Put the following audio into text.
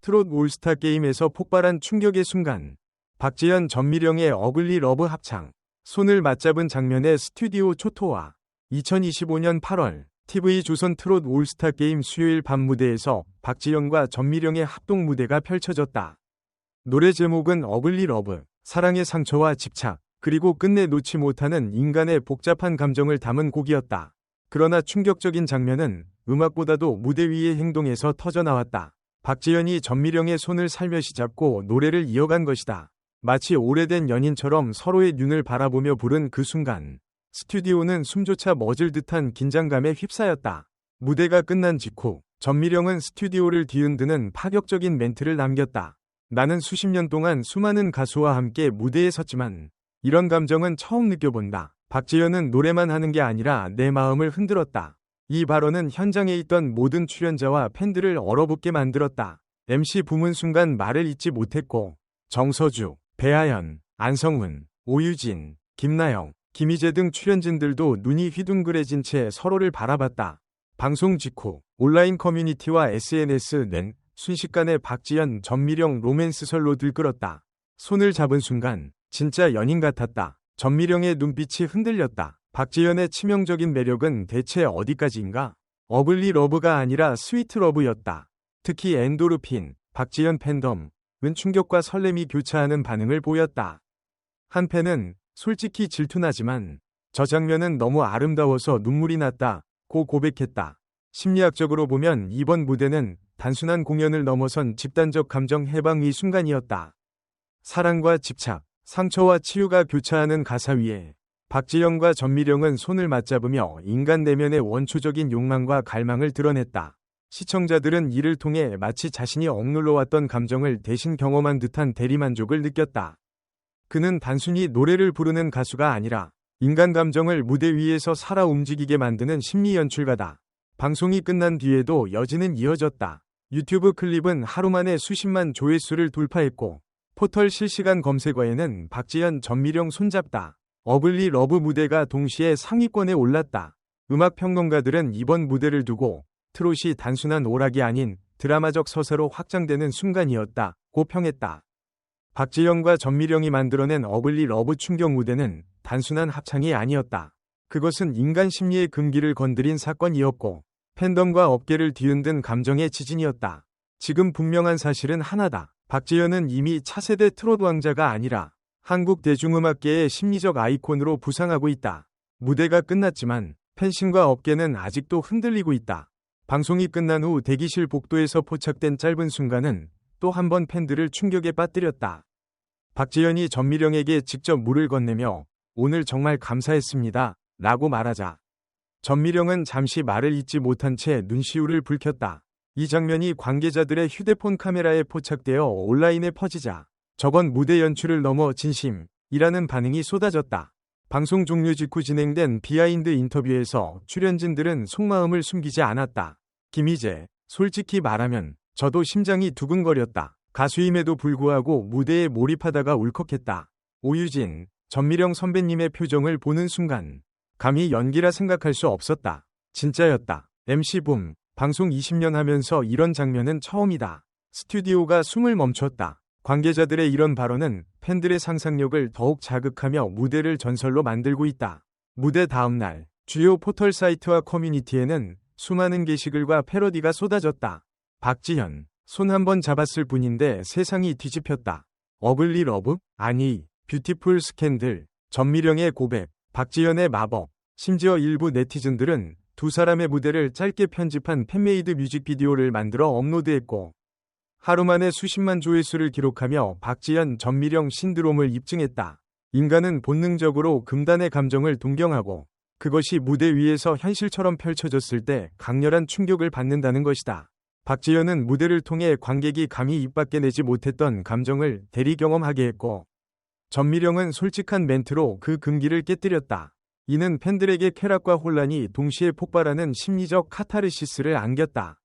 트롯 올스타 게임에서 폭발한 충격의 순간 박지현 전미령의 어글리 러브 합창 손을 맞잡은 장면의 스튜디오 초토화 2025년 8월 TV 조선 트롯 올스타 게임 수요일 밤 무대에서 박지현과 전미령의 합동 무대가 펼쳐졌다. 노래 제목은 어글리 러브 사랑의 상처와 집착 그리고 끝내 놓지 못하는 인간의 복잡한 감정을 담은 곡이었다. 그러나 충격적인 장면은 음악보다도 무대 위의 행동에서 터져나왔다. 박지현이 전미령의 손을 살며시 잡고 노래를 이어간 것이다. 마치 오래된 연인처럼 서로의 눈을 바라보며 부른 그 순간 스튜디오는 숨조차 멎을 듯한 긴장감에 휩싸였다. 무대가 끝난 직후 전미령은 스튜디오를 뒤흔드는 파격적인 멘트를 남겼다. 나는 수십 년 동안 수많은 가수와 함께 무대에 섰지만 이런 감정은 처음 느껴본다. 박지현은 노래만 하는 게 아니라 내 마음을 흔들었다. 이 발언은 현장에 있던 모든 출연자와 팬들을 얼어붙게 만들었다. MC 부문 순간 말을 잇지 못했고 정서주, 배아연, 안성훈, 오유진, 김나영, 김희재 등 출연진들도 눈이 휘둥그레진 채 서로를 바라봤다. 방송 직후 온라인 커뮤니티와 SNS는 순식간에 박지현, 전미령 로맨스설로 들끓었다. 손을 잡은 순간 진짜 연인 같았다. 전미령의 눈빛이 흔들렸다. 박지현의 치명적인 매력은 대체 어디까지인가? 어블리 러브가 아니라 스위트 러브였다. 특히 엔도르핀, 박지현 팬덤 은 충격과 설렘이 교차하는 반응을 보였다. 한 팬은 솔직히 질투나지만 저 장면은 너무 아름다워서 눈물이 났다. 고 고백했다. 심리학적으로 보면 이번 무대는 단순한 공연을 넘어선 집단적 감정 해방의 순간이었다. 사랑과 집착, 상처와 치유가 교차하는 가사 위에 박지영과 전미령은 손을 맞잡으며 인간 내면의 원초적인 욕망과 갈망을 드러냈다. 시청자들은 이를 통해 마치 자신이 억눌러 왔던 감정을 대신 경험한 듯한 대리만족을 느꼈다. 그는 단순히 노래를 부르는 가수가 아니라 인간 감정을 무대 위에서 살아 움직이게 만드는 심리 연출가다. 방송이 끝난 뒤에도 여진은 이어졌다. 유튜브 클립은 하루 만에 수십만 조회수를 돌파했고 포털 실시간 검색어에는 박지현 전미령 손잡다. 어블리 러브 무대가 동시에 상위권에 올랐다. 음악 평론가들은 이번 무대를 두고 트롯이 단순한 오락이 아닌 드라마적 서사로 확장되는 순간이었다. 고 평했다. 박지영과 전미령이 만들어낸 어블리 러브 충격 무대는 단순한 합창이 아니었다. 그것은 인간 심리의 금기를 건드린 사건이었고 팬덤과 업계를 뒤흔든 감정의 지진이었다. 지금 분명한 사실은 하나다. 박지현은 이미 차세대 트롯 왕자가 아니라 한국 대중음악계의 심리적 아이콘으로 부상하고 있다. 무대가 끝났지만 팬심과 업계는 아직도 흔들리고 있다. 방송이 끝난 후 대기실 복도에서 포착된 짧은 순간은 또 한 번 팬들을 충격에 빠뜨렸다. 박지현이 전미령에게 직접 물을 건네며 오늘 정말 감사했습니다. 라고 말하자. 전미령은 잠시 말을 잇지 못한 채 눈시울을 붉혔다. 이 장면이 관계자들의 휴대폰 카메라에 포착되어 온라인에 퍼지자 저건 무대 연출을 넘어 진심이라는 반응이 쏟아졌다. 방송 종료 직후 진행된 비하인드 인터뷰에서 출연진들은 속마음을 숨기지 않았다. 김희재, 솔직히 말하면 저도 심장이 두근거렸다. 가수임에도 불구하고 무대에 몰입하다가 울컥했다. 오유진, 전미령 선배님의 표정을 보는 순간 감히 연기라 생각할 수 없었다. 진짜였다. MC 붐, 방송 20년 하면서 이런 장면은 처음이다. 스튜디오가 숨을 멈췄다. 관계자들의 이런 발언은 팬들의 상상력을 더욱 자극하며 무대를 전설로 만들고 있다. 무대 다음 날, 주요 포털 사이트와 커뮤니티에는 수많은 게시글과 패러디가 쏟아졌다. 박지현, 손 한 번 잡았을 뿐인데 세상이 뒤집혔다. 어블리 러브? 아니, 뷰티풀 스캔들, 전미령의 고백, 박지현의 마법, 심지어 일부 네티즌들은 두 사람의 무대를 짧게 편집한 팬메이드 뮤직비디오를 만들어 업로드했고, 하루 만에 수십만 조회수를 기록하며 박지현 전미령 신드롬을 입증했다. 인간은 본능적으로 금단의 감정을 동경하고 그것이 무대 위에서 현실처럼 펼쳐졌을 때 강렬한 충격을 받는다는 것이다. 박지현은 무대를 통해 관객이 감히 입 밖에 내지 못했던 감정을 대리 경험하게 했고 전미령은 솔직한 멘트로 그 금기를 깨뜨렸다. 이는 팬들에게 쾌락과 혼란이 동시에 폭발하는 심리적 카타르시스를 안겼다.